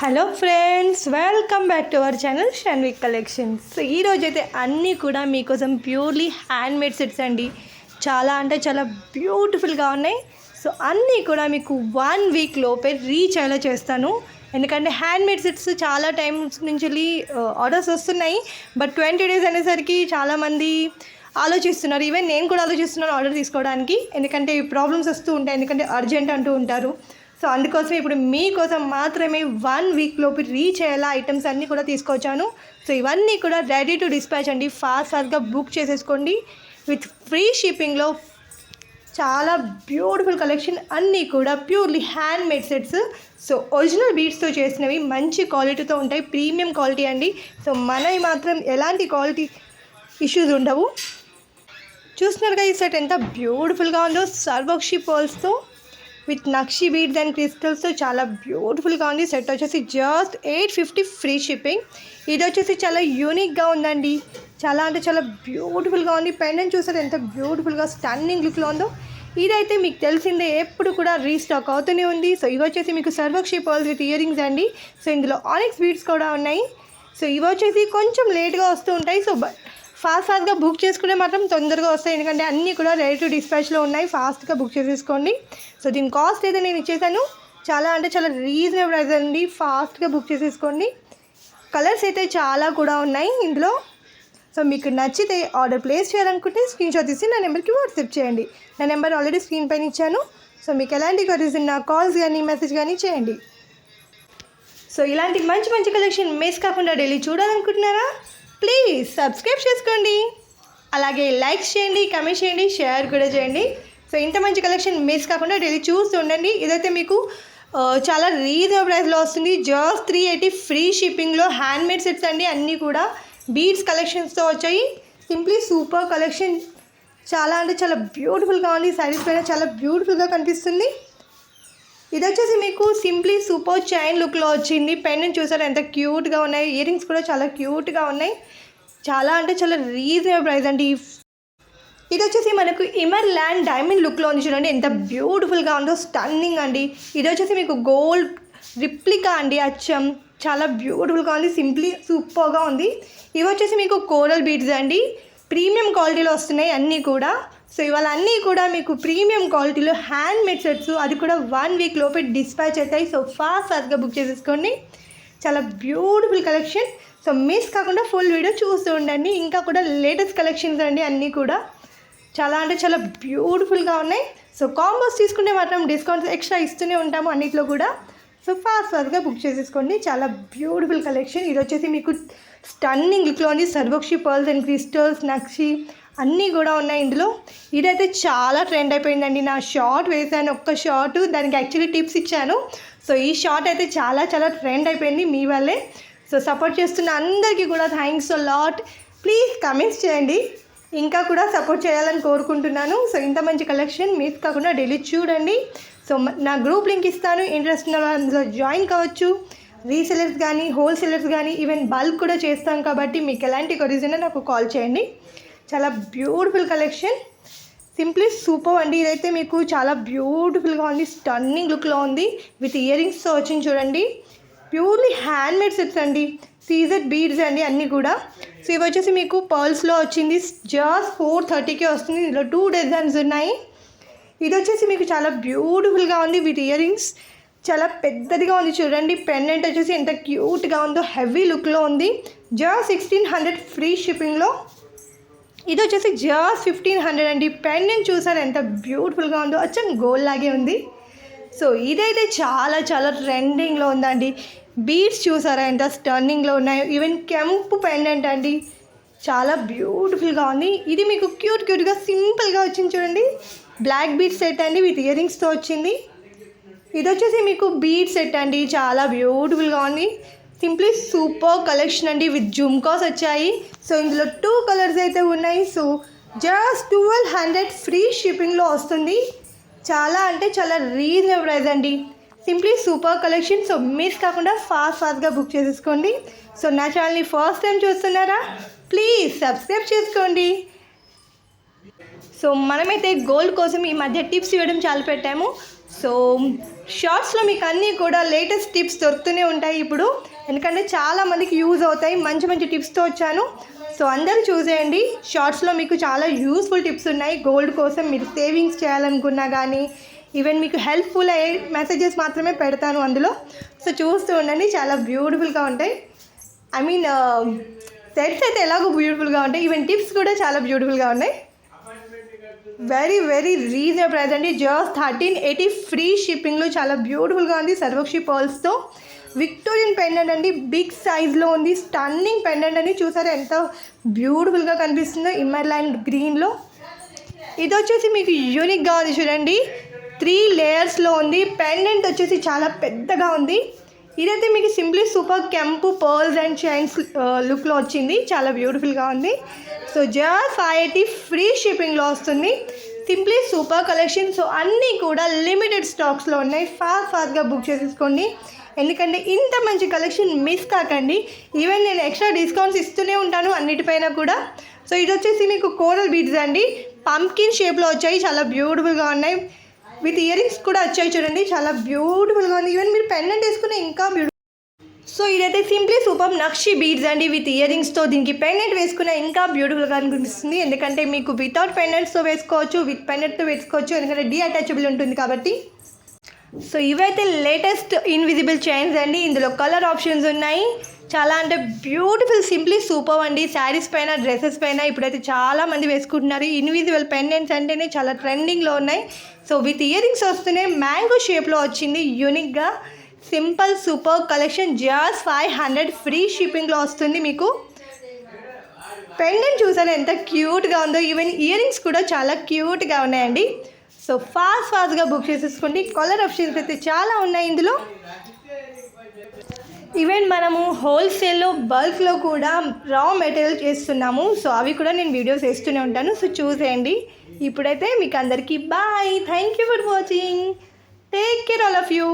Hello friends welcome back to our channel Shanvi collections. So ఈరోజు అయితే అన్నీ కూడా మీకోసం ప్యూర్లీ హ్యాండ్మేడ్ సెట్స్ అండి. చాలా అంటే చాలా బ్యూటిఫుల్గా ఉన్నాయి. సో అన్నీ కూడా మీకు వన్ వీక్ లోపే రీచ్ అయ్యేలా చేస్తాను. ఎందుకంటే హ్యాండ్మేడ్ సెట్స్ చాలా టైమ్స్ నుంచి ఆర్డర్స్ వస్తున్నాయి. బట్ ట్వంటీ డేస్ అనేసరికి చాలామంది ఆలోచిస్తున్నారు. ఈవెన్ నేను కూడా ఆలోచిస్తున్నాను ఆర్డర్ తీసుకోవడానికి. ఎందుకంటే ప్రాబ్లమ్స్ వస్తూ ఉంటాయి. ఎందుకంటే అర్జెంట్ అంటూ ఉంటారు. సో అందుకోసం ఇప్పుడు మీకోసం మాత్రమే వన్ వీక్ లోపు రీచ్ అయ్యేలా ఐటమ్స్ అన్నీ కూడా తీసుకొచ్చాను. సో ఇవన్నీ కూడా రెడీ టు డిస్పాచ్ అండి. ఫాస్ట్ ఫాస్ట్గా బుక్ చేసేసుకోండి. విత్ ఫ్రీ షిప్పింగ్లో చాలా బ్యూటిఫుల్ కలెక్షన్ అన్నీ కూడా purely handmade sets so original బీడ్స్తో చేసినవి మంచి క్వాలిటీతో ఉంటాయి. ప్రీమియం క్వాలిటీ అండి. సో మనవి మాత్రం ఎలాంటి క్వాలిటీ ఇష్యూస్ ఉండవు. చూస్తున్నారుగా ఈ సెట్ ఎంత బ్యూటిఫుల్గా ఉందో. సర్వక్షి పర్ల్స్తో విత్ నక్షి బీడ్స్ అండ్ క్రిస్టల్స్తో చాలా బ్యూటిఫుల్గా ఉంది. సెట్ వచ్చేసి just eight fifty free shipping. ఇది వచ్చేసి చాలా యూనిక్గా ఉందండి. చాలా అంటే చాలా బ్యూటిఫుల్గా ఉంది. పెండెంట్ చూసారు ఎంత బ్యూటిఫుల్గా స్టన్నింగ్ లుక్లో ఉందో. ఇదైతే మీకు తెలిసిందే ఎప్పుడు కూడా రీస్టాక్ అవుతూనే ఉంది. సో ఇవి వచ్చేసి మీకు సర్వక్షి పర్ల్స్ విత్ ఇయర్ రింగ్స్ అండి. సో ఇందులో ఆనిక్స్ బీడ్స్ కూడా ఉన్నాయి. సో ఇవి వచ్చేసి కొంచెం లేట్గా వస్తూ ఉంటాయి. సో బట్ ఫాస్ట్ ఫాస్ట్గా బుక్ చేసుకుంటే మాత్రం తొందరగా వస్తాయి. ఎందుకంటే అన్నీ కూడా రెడీ టు డిస్పాచ్లో ఉన్నాయి. ఫాస్ట్గా బుక్ చేసేసుకోండి. సో దీని కాస్ట్ అయితే నేను ఇచ్చేసాను. చాలా అంటే చాలా రీజనబుల్ ప్రైస్ అండి. ఫాస్ట్గా బుక్ చేసేసుకోండి. కలర్స్ అయితే చాలా కూడా ఉన్నాయి ఇందులో. సో మీకు నచ్చితే ఆర్డర్ ప్లేస్ చేయాలనుకుంటే స్క్రీన్ షాట్ తీసి నా నెంబర్కి వాట్సాప్ చేయండి. నా నెంబర్ ఆల్రెడీ స్క్రీన్ పైన ఇచ్చాను. సో మీకు ఎలాంటి క్వరీస్ నా కాల్స్ కానీ మెసేజ్ కానీ చేయండి. సో ఇలాంటి మంచి మంచి కలెక్షన్ మిస్ కాకుండా డైలీ చూడాలనుకుంటున్నారా? ప్లీజ్ సబ్స్క్రైబ్ చేసుకోండి. అలాగే లైక్ చేయండి కమెంట్ చేయండి షేర్ కూడా చేయండి. సో ఇంత మంచి కలెక్షన్ మిస్ కాకుండా డైలీ చూస్తూ ఉండండి. ఇదైతే మీకు చాలా రీజనబుల్ ప్రైస్లో వస్తుంది. జస్ట్ త్రీ ఎయిటీ ఫ్రీ షిప్పింగ్లో హ్యాండ్ మేడ్ సెట్స్ అండి. అన్నీ కూడా బీడ్స్ కలెక్షన్స్తో వచ్చాయి. Simply super collection. చాలా అంటే చాలా బ్యూటిఫుల్గా ఉంది. శారీస్ పైన చాలా బ్యూటిఫుల్గా కనిపిస్తుంది. ఇది వచ్చేసి మీకు సింప్లీ సూపర్ చైన్ లుక్లో వచ్చింది. పెన్ చూసారు? ఎంత క్యూట్గా ఉన్నాయి. ఇయర్ రింగ్స్ కూడా చాలా క్యూట్గా ఉన్నాయి. చాలా అంటే చాలా రీజనబుల్ ప్రైస్ అండి. ఇది వచ్చేసి మనకు ఇమర్ ల్యాండ్ డైమండ్ లుక్లో ఉంది చూడండి. ఎంత బ్యూటిఫుల్గా ఉందో స్టన్నింగ్ అండి. ఇది వచ్చేసి మీకు గోల్డ్ రిప్లికా అండి. అచ్చం. చాలా బ్యూటిఫుల్గా ఉంది. సింప్లీ సూపర్గా ఉంది. ఇవి వచ్చేసి మీకు కోరల్ బీడ్స్ అండి. ప్రీమియం క్వాలిటీలో వస్తున్నాయి అన్నీ కూడా. సో ఇవాళ అన్నీ కూడా మీకు ప్రీమియం క్వాలిటీలో హ్యాండ్ మేడ్ సెట్స్ అది కూడా వన్ వీక్ లోపే డిస్పాచ్ అవుతాయి. సో ఫాస్ట్ ఫాస్ట్గా బుక్ చేసేసుకోండి. చాలా బ్యూటిఫుల్ కలెక్షన్ సో మిస్ కాకుండా ఫుల్ వీడియో చూస్తూ ఉండండి. ఇంకా కూడా లేటెస్ట్ కలెక్షన్స్ అండి అన్నీ కూడా. చాలా అంటే చాలా బ్యూటిఫుల్గా ఉన్నాయి. సో కాంబోస్ తీసుకుంటే మాత్రం డిస్కౌంట్స్ ఎక్స్ట్రా ఇస్తూనే ఉంటాము అన్నిట్లో కూడా. సో ఫాస్ట్ ఫాస్ట్గా బుక్ చేసేసుకోండి. చాలా బ్యూటిఫుల్ కలెక్షన్ ఇది వచ్చేసి మీకు స్టన్నింగ్ లుక్లో ఉంది సర్వక్షి పర్ల్స్ అండ్ క్రిస్టల్స్ నక్షి అన్నీ కూడా ఉన్నాయి ఇందులో. ఇదైతే చాలా ట్రెండ్ అయిపోయిందండి. నా షార్ట్ వేసాను ఒక్క షార్ట్ దానికి యాక్చువల్లీ టిప్స్ ఇచ్చాను. సో ఈ షార్ట్ అయితే చాలా చాలా ట్రెండ్ అయిపోయింది మీ వల్లే. సో సపోర్ట్ చేస్తున్న అందరికీ కూడా థ్యాంక్స్ లాట్ ప్లీజ్ కమెంట్స్ చేయండి. ఇంకా కూడా సపోర్ట్ చేయాలని కోరుకుంటున్నాను. సో ఇంత మంచి కలెక్షన్ మిస్ కాకుండా డైలీ చూడండి. సో నా గ్రూప్ లింక్ ఇస్తాను. ఇంట్రెస్ట్ ఉన్న అందులో జాయిన్ కావచ్చు. రీసెలర్స్ కానీ హోల్సేలర్స్ కానీ ఈవెన్ బల్క్ కూడా చేస్తాం కాబట్టి మీకు ఎలాంటి కొరీస్ నాకు కాల్ చేయండి. చాలా బ్యూటిఫుల్ కలెక్షన్ సింప్లీ సూపర్ అండి. ఇదైతే మీకు చాలా బ్యూటిఫుల్గా ఉంది. స్టన్నింగ్ లుక్లో ఉంది. విత్ ఇయర్ రింగ్స్తో వచ్చింది చూడండి. ప్యూర్లీ హ్యాండ్ మేడ్ సెట్స్ అండి. సీజర్ బీడ్స్ అండి అన్నీ కూడా. సో ఇవి వచ్చేసి మీకు పర్ల్స్లో వచ్చింది. జస్ట్ ఫోర్ థర్టీకే వస్తుంది. ఇందులో టూ డిజైన్స్ ఉన్నాయి. ఇది వచ్చేసి మీకు చాలా బ్యూటిఫుల్గా ఉంది విత్ ఇయర్ రింగ్స్ చాలా పెద్దదిగా ఉంది చూడండి. పెండెంట్ వచ్చేసి ఎంత క్యూట్గా ఉందో హెవీ లుక్లో ఉంది. జస్ట్ సిక్స్టీన్ హండ్రెడ్ ఫ్రీ షిప్పింగ్లో ఇది వచ్చేసి జస్ట్ ఫిఫ్టీన్ హండ్రెడ్ అండి. పెండెంట్ చూసారు ఎంత బ్యూటిఫుల్గా ఉందో? అచ్చం గోల్డ్ లాగే ఉంది. సో ఇదైతే చాలా చాలా ట్రెండింగ్లో ఉందండి. బీడ్స్ చూసారా ఎంత స్టర్నింగ్లో ఉన్నాయో? ఈవెన్ కెంపు పెండెంట్ అండి చాలా బ్యూటిఫుల్గా ఉంది. ఇది మీకు క్యూట్ క్యూట్గా సింపుల్గా వచ్చింది చూడండి. బ్లాక్ బీడ్ సెట్ అండి విత్ ఇయర్ రింగ్స్తో వచ్చింది. ఇది వచ్చేసి మీకు బీడ్ సెట్ అండి. చాలా బ్యూటిఫుల్గా ఉంది. సింప్లీ సూపర్ కలెక్షన్ అండి. విత్ జుమ్కాస్ వచ్చాయి. సో ఇందులో టూ కలర్స్ అయితే ఉన్నాయి. So just twelve hundred free షిప్పింగ్లో వస్తుంది. చాలా అంటే చాలా రీజనబుల్ ప్రైస్ అండి. Simply super collection so miss కాకుండా ఫాస్ట్ ఫాస్ట్గా బుక్ చేసేసుకోండి. సో నా ఛానల్ని ఫస్ట్ టైం చూస్తున్నారా? ప్లీజ్ సబ్స్క్రైబ్ చేసుకోండి. సో మనమైతే గోల్డ్ కోసం ఈ మధ్య టిప్స్ ఇవ్వడం చాలా పెట్టాము సో షార్ట్స్లో మీకు అన్నీ కూడా లేటెస్ట్ టిప్స్ దొరుకుతూనే ఉంటాయి ఇప్పుడు. ఎందుకంటే చాలామందికి యూజ్ అవుతాయి. మంచి మంచి టిప్స్తో వచ్చాను. సో అందరూ చూసేయండి. షార్ట్స్లో మీకు చాలా యూస్ఫుల్ టిప్స్ ఉన్నాయి. గోల్డ్ కోసం మీరు సేవింగ్స్ చేయాలనుకున్నా కానీ ఈవెన్ మీకు హెల్ప్ఫుల్ అయ్యే మెసేజెస్ మాత్రమే పెడతాను అందులో. సో చూస్తూ ఉండండి. చాలా బ్యూటిఫుల్గా ఉంటాయి. ఐ మీన్ సెట్స్ అయితే ఎలాగో బ్యూటిఫుల్గా ఉంటాయి. ఈవెన్ టిప్స్ కూడా చాలా బ్యూటిఫుల్గా ఉన్నాయి. వెరీ వెరీ రీజనబుల్ ప్రైస్ అండి. జస్ట్ థర్టీన్ ఎయిటీ ఫ్రీ షిప్పింగ్లో చాలా బ్యూటిఫుల్గా ఉంది. సర్వక్షి పర్ల్స్తో విక్టోరియన్ పెండెంట్ అండి. బిగ్ సైజ్లో ఉంది. స్టన్నింగ్ పెండెంట్ అని చూసారా ఎంత బ్యూటిఫుల్గా కనిపిస్తుందో. ఇమ్మర్లాండ్ గ్రీన్లో ఇది వచ్చేసి మీకు యూనిక్గా ఉంది చూడండి. త్రీ లేయర్స్లో ఉంది. పెండెంట్ వచ్చేసి చాలా పెద్దగా ఉంది. ఇదైతే మీకు సింప్లీ సూపర్ కెంపు పర్ల్స్ అండ్ చైన్స్ లుక్లో వచ్చింది. చాలా బ్యూటిఫుల్గా ఉంది. So just five eighty free షిప్పింగ్లో వస్తుంది. Simply super collection. సో అన్నీ కూడా లిమిటెడ్ స్టాక్స్లో ఉన్నాయి. ఫాస్ట్ ఫాస్ట్గా బుక్ చేసేసుకోండి. ఎందుకంటే ఇంత మంచి కలెక్షన్ మిస్ కాకండి. ఈవెన్ నేను ఎక్స్ట్రా డిస్కౌంట్స్ ఇస్తూనే ఉంటాను అన్నిటిపైన కూడా. సో ఇది వచ్చేసి మీకు కోరల్ బీడ్స్ అండి. పంకిన్ షేప్లో వచ్చాయి. చాలా బ్యూటిఫుల్గా ఉన్నాయి. విత్ ఇయర్ రింగ్స్ కూడా వచ్చాయి చూడండి. చాలా బ్యూటిఫుల్గా ఉంది. ఈవెన్ మీరు పెండెంట్ వేసుకునే ఇంకా బ్యూటిఫుల్ సో ఇదైతే సింప్లీ సూపర్ నక్షి బీడ్స్ అండి. విత్ ఇయర్ రింగ్స్తో దీనికి పెండెంట్ వేసుకున్న ఇంకా బ్యూటిఫుల్గా అనిపిస్తుంది. ఎందుకంటే మీకు వితౌట్ పెండెంట్స్తో వేసుకోవచ్చు విత్ పెండెంట్తో వేసుకోవచ్చు. ఎందుకంటే డీ అటాచబుల్ ఉంటుంది కాబట్టి. సో ఇవైతే లేటెస్ట్ ఇన్విజిబుల్ చైన్స్ అండి. ఇందులో కలర్ ఆప్షన్స్ ఉన్నాయి. చాలా అంటే బ్యూటిఫుల్ సింప్లీ సూపర్ అండి. శారీస్ పైన డ్రెస్సెస్ పైన ఇప్పుడైతే చాలా మంది వేసుకుంటున్నారు. ఇన్విజిబుల్ పెండెంట్స్ అంటేనే చాలా ట్రెండింగ్లో ఉన్నాయి. సో విత్ ఇయరింగ్స్ వస్తూనే మ్యాంగో షేప్లో వచ్చింది. యూనిక్గా simple super collection just five hundred free షిప్పింగ్లో వస్తుంది మీకు. పెండెంట్ చూసాను ఎంత క్యూట్గా ఉందో ఈవెన్ ఇయరింగ్స్ కూడా చాలా క్యూట్గా ఉన్నాయండి. సో ఫాస్ట్ ఫాస్ట్గా బుక్ చేసేసుకోండి. కలర్ ఆప్షన్స్ అయితే చాలా ఉన్నాయి ఇందులో. ఈవెన్ మనము హోల్సేల్లో బల్క్లో కూడా రా మెటీరియల్ చేస్తున్నాము. సో అవి కూడా నేను వీడియోస్ వేస్తూనే ఉంటాను. సో చూసేయండి. ఇప్పుడైతే మీకు అందరికీ bye. Thank you for watching. Take care all of you.